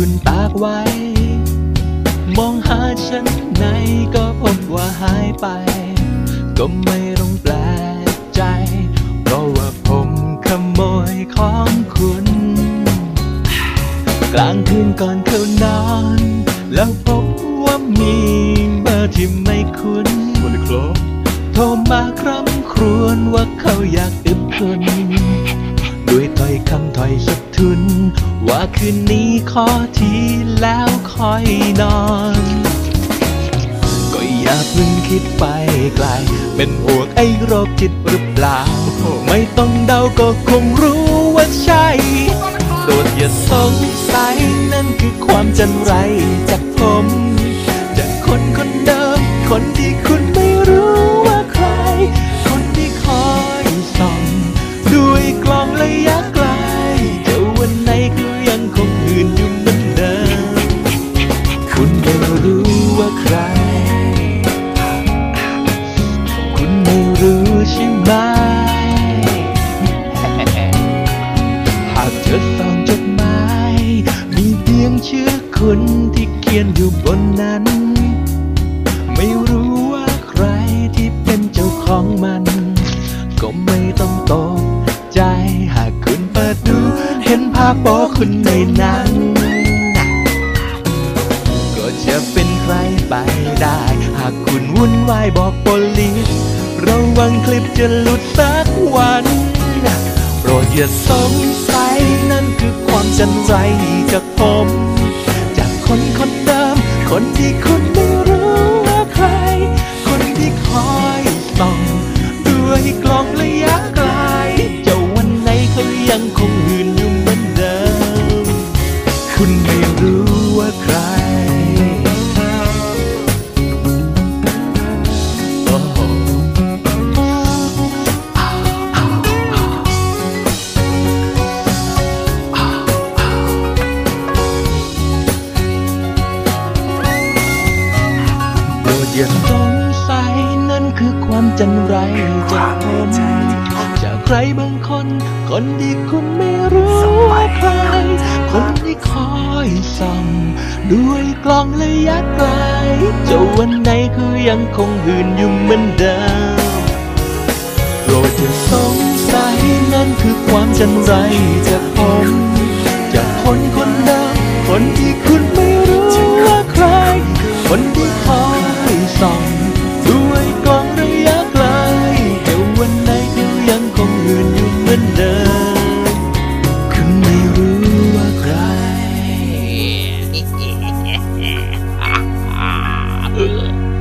คุณตากไว้ มองหาฉันไหนก็พบว่าหายไป ก็ไม่ต้องแปลกใจ เพราะว่าผมขโมยของคุณ กลางคืนก่อนเข้านอน แล้วพบว่ามีเบอร์ที่ไม่คุ้นสวัสดีครัโทรมาคร่ำครวญว่าเขาอยากอึบคุณด้วยถ้อยคำถ้อยสะทุน ว่าคืนนี้ขอทีแล้วคอยนอน ก็อย่าเพิ่งคิดไปไกล เป็นห่วงไอ้โรคจิตหรือเปล่า ไม่ต้องเดาก็คงรู้ว่าใช่โปรดอย่าสงสัยนั่นคือความจันไรจากผม จากคนคนเดิมคนที่ เชื่อคุณที่เขียนอยู่บนนั้น ไม่รู้ว่าใครที่เป็นเจ้าของมัน ก็ไม่ต้องตกใจหากคุณเปิดดู เห็นภาพป๊คุณในนั้นก็จะเป็นใครไปได้ หากคุณวุ่นวายบอกโปลิสระวังคลิปจะหลุดสักวันโปรดอย่าสงสัยนั่นคือความจันไรจากผม คนคนเดิม คนที่คุณไม่ ย่าสงสัยนั่นคือความจันไรจากผมจากใครบางคน คนที่คุณไม่รู้ว่าใคร คนที่คอยส่องด้วยกล้องระยะไกลจะวันไหนคือยังคงหืนอยู่เหมือนเดิมโปรดอย่าสงสัยนั่นคือความจันไรจากผม นอยู่เหมือนเดิมคุณไม่รู้ว่าใคร Yeah.